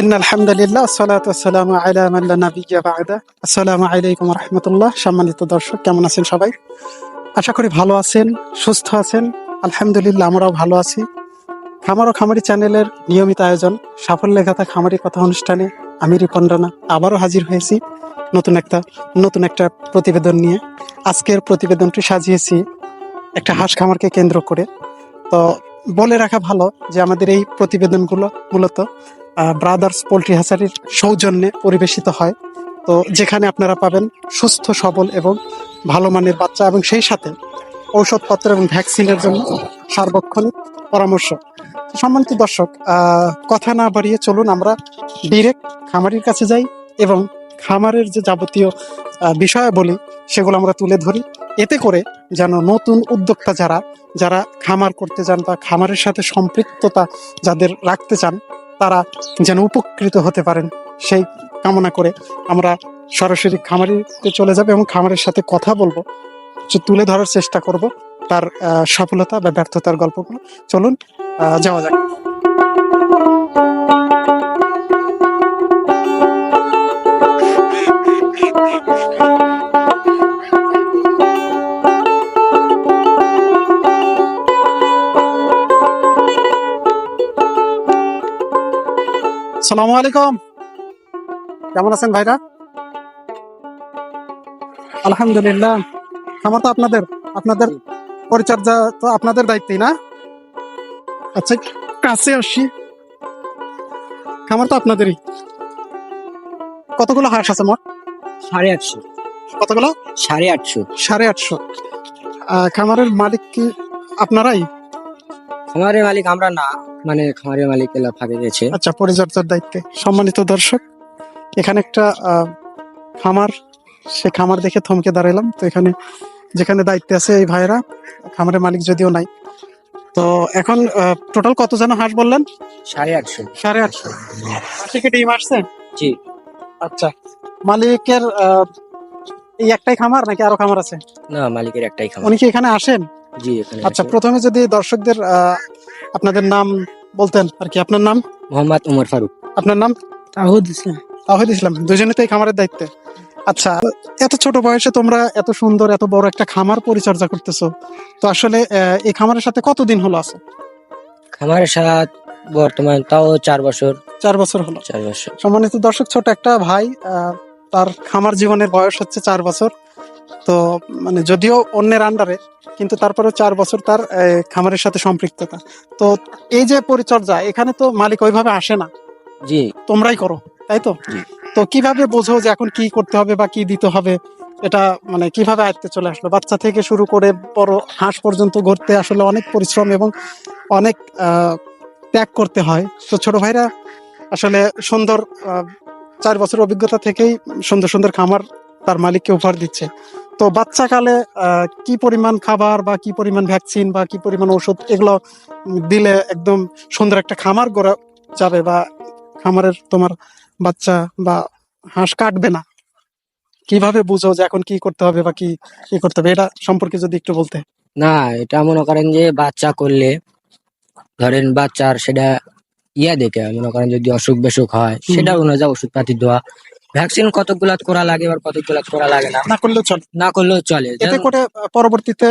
In আলহামদুলিল্লাহ সালাতু আসসালামু আলা মান লা নাবিয়্যা বা'দা আসসালামু আলাইকুম ওয়া রাহমাতুল্লাহ সম্মানিত দর্শক, কেমন আছেন সবাই? আশা করি ভালো আছেন, সুস্থ আছেন। আলহামদুলিল্লাহ, আমরাও ভালো আছি। খামার খামারি চ্যানেলের নিয়মিত আয়োজন, সাফল্যের কথা খামারি কথা অনুষ্ঠানে আমি রিপন রানা আবারও হাজির হয়েছি। নতুন একটা নতুন একটা প্রতিবেদন নিয়ে। আজকের প্রতিবেদনটি সাজিয়েছি একটা হাঁস খামারকে কেন্দ্র করে। তো বলে রাখা ভালো যে আমাদের এই প্রতিবেদনগুলো মূলত ব্রাদার্স পোলট্রি হাসারির সৌজন্যে পরিবেশিত হয়। তো যেখানে আপনারা পাবেন সুস্থ, সবল এবং ভালো মানের বাচ্চা এবং সেই সাথে ঔষধপত্র এবং ভ্যাকসিনের জন্য সার্বক্ষণিক পরামর্শ। সম্মানিত দর্শক কথা না বাড়িয়ে চলুন, আমরা ডিরেক্ট খামারির কাছে যাই এবং খামারের যে যাবতীয় বিষয়াবলী সেগুলো আমরা তুলে ধরি। এতে করে যেন নতুন উদ্যোক্তা যারা যারা খামার করতে চান বা খামারের সাথে সম্পৃক্ততা যাদের রাখতে চান, তারা যেন উপকৃত হতে পারেন সেই কামনা করে আমরা সরাসরি খামারিতে চলে যাব এবং খামারের সাথে কথা বলব। তুলে ধরার চেষ্টা করব তার সফলতা বা ব্যর্থতার গল্পগুলো। চলুন যাওয়া যাক। সালামু আলাইকুম। কেমন আছেন ভাইরা? আলহামদুলিল্লাহ। খামার তো আপনাদের আপনাদের পরিচর্যা তো আপনাদের দায়িত্বই না? আচ্ছা কাছে আসি। খামার তো আপনাদেরই। কতগুলো হাঁস আছে মোট? সাড়ে আটশো। কতগুলো? সাড়ে আটশো। সাড়ে আটশো। খামারের মালিক কি আপনারাই? খামারের মালিক আমরা না মানে খামারের মালিক এলা ফাঁকে গেছে। আচ্ছা পরিচর্যার দায়িত্বে। সম্মানিত দর্শক এখানে একটা খামার সে খামার দেখে থমকে দাঁড়ালাম তো এখানে যেখানে দায়িত্বে আছে এই ভাইরা খামারের মালিক যদিও নাই। তো এখন টোটাল কত যেন হাঁস বললেন? সাড়ে আটশো। সাড়ে আটশো। থেকে ডিম আসছে? জি। আচ্ছা মালিকের এই একটাই খামার নাকি আরও খামার আছে? না মালিকের একটাই খামার। উনি কি এখানে আসেন? জি এখানে আচ্ছা প্রথমে যদি দর্শকদের আপনাদের নাম বলতেন আর কি আপনার নাম? মোহাম্মদ উমর ফারুক। আপনার নাম? তাহুদ ইসলাম। তাহিদ ইসলাম দুজনে তো এই খামারের দায়িত্বে। আচ্ছা এত ছোট বয়সে তোমরা এত সুন্দর এত বড় একটা খামার পরিচর্যা করতেছো। তো আসলে আহ, এই খামারের সাথে কতদিন হলো আছে? খামারের সাথে বর্তমান তাও চার বছর। চার বছর হলো। চার বছর। সম্মানিত দর্শক ছোট একটা ভাই আহ, তার খামার জীবনের বয়স হচ্ছে চার বছর। তো মানে যদিও অন্যের আন্ডারে কিন্তু তারপরে চার বছর তার খামারের সাথে সম্পৃক্ততা। তো এই যে পরিচর্যা এখানে তো মালিক ওইভাবে আসে না। জি। তোমরাই করো তাই তো? তো কীভাবে বোঝো যে এখন কি করতে হবে বা কি দিতে হবে? এটা মানে কীভাবে আয়ত্তে চলে আসলো? বাচ্চা থেকে শুরু করে বড় হাঁস পর্যন্ত ঘুরতে আসলে অনেক পরিশ্রম এবং অনেক ত্যাগ করতে হয়। তো ছোট ভাইরা আসলে সুন্দর চার বছর অভিজ্ঞতা থেকেই সুন্দর সুন্দর খামার তার মালিককে উপহার দিচ্ছে। তো বাচ্চাকালে কি পরিমাণ খাবার বা কি পরিমাণ ভ্যাকসিন বা কি পরিমাণ ওষুধ এগুলো দিলে একদম সুন্দর একটা খামার গড়া যাবে বা খামারের তোমার বাচ্চা বা হাঁস কাটবে না। কীভাবে বুঝো যে এখন কি করতে হবে বা কি কি করতে হবে? এটা সম্পর্কে যদি একটু বলতে। না এটা মনে করেন যে বাচ্চা করলে ধরেন বাচ্চার সেটা ইয়া দেখে মনে করেন যদি অসুখ বেসুখ হয় সেটা অনুযায়ী ওষুধ পাতি দেওয়া ভ্যাকসিন কতগুলা করা লাগে এবার কতগুলা করা লাগে না? না করলেও চলে। না করলেও চলে। এতে করে পরবর্তীতে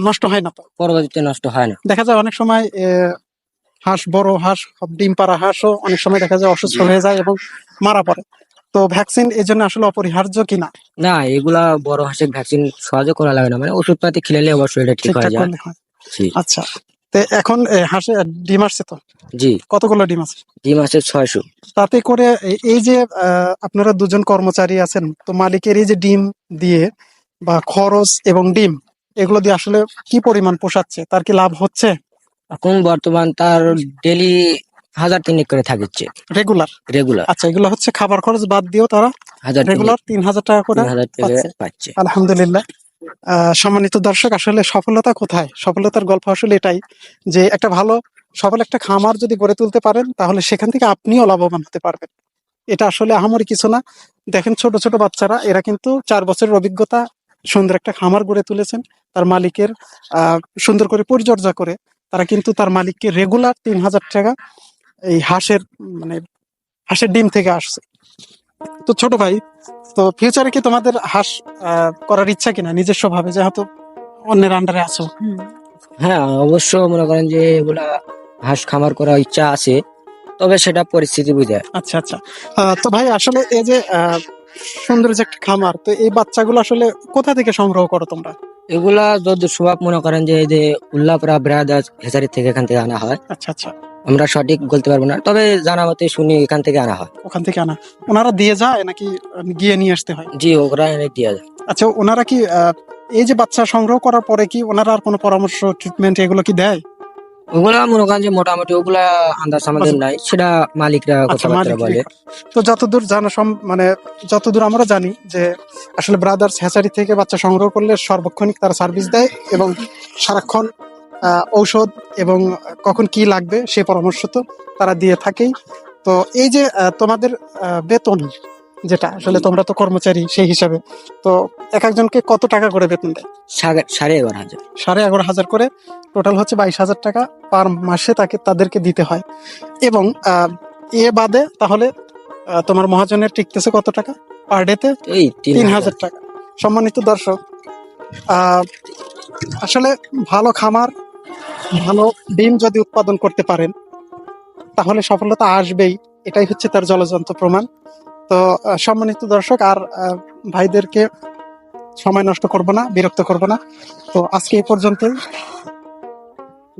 নষ্ট হয় না পরবর্তীতে নষ্ট হয় না। দেখা যায় অনেক সময় হাঁস বড় হাঁস ডিম পাড়া হাঁসও অনেক সময় দেখা যায় অসুস্থ হয়ে যায় এবং মারা পড়ে। তো ভ্যাকসিন এই জন্য আসলে অপরিহার্য কিনা না? এগুলা বড় হাঁসের ভ্যাকসিন সহজে করা লাগে না। মানে ওষুধ পাতি খেলে অবশ্যই এটা ঠিক হয়ে যায়। আচ্ছা। তো এখন হাঁসে ডিম আসছে তো? জি। কতগুলো ডিম আছে? জি মাসের ছয়শো। তাতে করে এই যে আপনারা দুজন কর্মচারী আছেন তো মালিকের এই যে ডিম দিয়ে বা খরচ এবং ডিম এগুলো দিয়ে আসলে কি পরিমাণ পোষাচ্ছে? তার কি লাভ হচ্ছে? এখন বর্তমান তার ডেলি হাজার তিনেক করে থাকছে রেগুলার? রেগুলার। আচ্ছা এগুলো হচ্ছে খাবার খরচ বাদ দিয়েও তারা রেগুলার তিন হাজার টাকা করে হাজার টাকা পাচ্ছে। আলহামদুলিল্লাহ। সম্মানিত দর্শক, আসলে সফলতা কোথায়? সফলতার গল্প আসলে এটাই যে একটা ভালো, সফল একটা খামার যদি গড়ে তুলতে পারেন, তাহলে সেখান থেকে আপনিও লাভবান হতে পারবেন। এটা আসলে আহামরি কিছু না। দেখেন ছোট ছোট বাচ্চারা, এরা কিন্তু চার বছরের অভিজ্ঞতা, সুন্দর একটা খামার গড়ে তুলেছেন। তার মালিকের সুন্দর করে পরিচর্যা করে, তারা কিন্তু তার মালিককে রেগুলার তিন হাজার টাকা এই হাঁসের মানে হাঁসের ডিম থেকে আসছে। তো ছোট ভাই তো ফিউচারে কি তোমাদের হাঁস করার ইচ্ছা কিনা নিজস্ব ভাবে যেহেতু অন্যের আন্ডারে আছো? হ্যাঁ অবশ্য মনে করেন যে এগুলা হাঁস খামার করার ইচ্ছা আছে তবে সেটা পরিস্থিতি বুঝে। আচ্ছা আচ্ছা। তো ভাই আসলে এই যে সুন্দর যে একটা খামার তো এই বাচ্চাগুলো আসলে কোথা থেকে সংগ্রহ করো তোমরা? এগুলা যদি স্বভাব মনে করেন যে এই যে উল্লাপড়া ব্রাদার্স হেসারি থেকে এখান থেকে আনা হয়। আচ্ছা আচ্ছা। আমরা সঠিক বলতে পারব না। তবে জানা মতে শুনি এখান থেকে আনা হয়। ওখান থেকে আনা। ওনারা দিয়ে যায় নাকি গিয়ে নিয়ে আসতে হয়? জি ওরা এনে দিয়ে যায়। আচ্ছা ওনারা কি আহ, এই যে বাচ্চা সংগ্রহ করার পরে কি ওনারা আর কোনো পরামর্শ ট্রিটমেন্ট এগুলো কি দেয়? ওগুলা মনে করেন যে মোটামুটি ওগুলা আন্দাজ আমাদের নাই। সেটা মালিকরা আচ্ছা কথাবার্তা মালিক বলে। তো যতদূর জানা সম- মানে যতদূর আমরা জানি যে আসলে ব্রাদার্স হ্যাচারি থেকে বাচ্চা সংগ্রহ করলে সর্বক্ষণিক তারা সার্ভিস দেয় এবং সারাক্ষণ ঔষধ এবং কখন কি লাগবে সে পরামর্শ তো তারা দিয়ে থাকেই। তো এই যে তোমাদের বেতন যেটা আসলে তোমরা তো কর্মচারী সেই হিসাবে তো এক একজনকে কত টাকা করে বেতন দেয়? সাড়ে- সাড়ে এগারো হাজার। সাড়ে এগারো হাজার করে টোটাল হচ্ছে বাইশ হাজার টাকা পার মাসে তাকে তাদেরকে দিতে হয়। এবং এ বাদে তাহলে তোমার মহাজনের টিকতেছে কত টাকা? পার ডেতে তিন হাজার। টাকা। সম্মানিত দর্শক আসলে ভালো খামার ভালো ডিম যদি উৎপাদন করতে পারেন, তাহলে সফলতা আসবেই। এটাই হচ্ছে তার জলযন্ত্র প্রমাণ। তো সম্মানিত দর্শক, আর ভাইদেরকে সময় নষ্ট করব না, বিরক্ত করব না। তো, আজকে এই পর্যন্তই।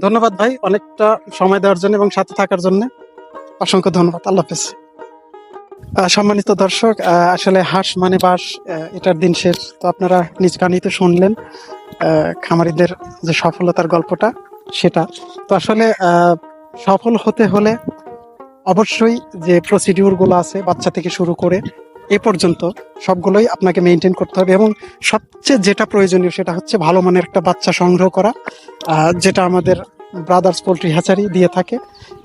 ধন্যবাদ ভাই, অনেকটা সময় দেওয়ার জন্য এবং সাথে থাকার জন্য। অসংখ্য ধন্যবাদ, আল্লাহ হাফেজ। সম্মানিত দর্শক আসলে হাঁস মানে বাস এটার দিন শেষ। তো আপনারা নিজ কানিতে শুনলেন খামারিদের যে সফলতার গল্পটা। সেটা। তো আসলে সফল হতে হলে অবশ্যই যে প্রসিডিউরগুলো আছে বাচ্চা থেকে শুরু করে, এ পর্যন্ত সবগুলোই আপনাকে মেনটেন করতে হবে এবং সবচেয়ে যেটা প্রয়োজনীয় সেটা হচ্ছে ভালো মানের একটা বাচ্চা সংগ্রহ করা যেটা আমাদের ব্রাদার্স পোলট্রি হ্যাচারি দিয়ে থাকে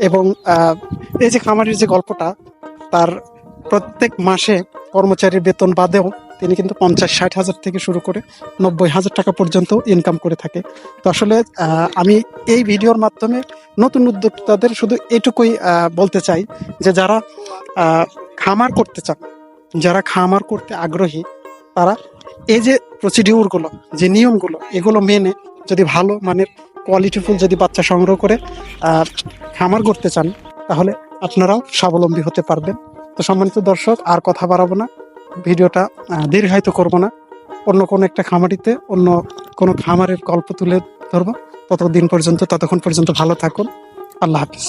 এবং এই যে খামারির যে গল্পটা, তার প্রত্যেক মাসে কর্মচারীর বেতন বাদেও তিনি কিন্তু পঞ্চাশ, ষাট হাজার থেকে শুরু করে নব্বই হাজার টাকা পর্যন্ত ইনকাম করে থাকে। তো আসলে আমি এই ভিডিওর মাধ্যমে নতুন উদ্যোক্তাদের শুধু এটুকুই বলতে চাই যে যারা খামার করতে চান, যারা খামার করতে আগ্রহী, তারা এই যে প্রসিডিউরগুলো যে নিয়মগুলো, এগুলো মেনে যদি ভালো মানের কোয়ালিটিফুল যদি বাচ্চা সংগ্রহ করে খামার করতে চান, তাহলে আপনারাও স্বাবলম্বী হতে পারবেন। তো সম্মানিত দর্শক, আর কথা বাড়াবো না। ভিডিওটা দীর্ঘায়িত করব না। অন্য কোনো একটা খামারিতে, অন্য কোনো খামারের গল্প তুলে ধরবো। ততদিন পর্যন্ত, ততক্ষণ পর্যন্ত ভালো থাকুন। আল্লাহ হাফিজ।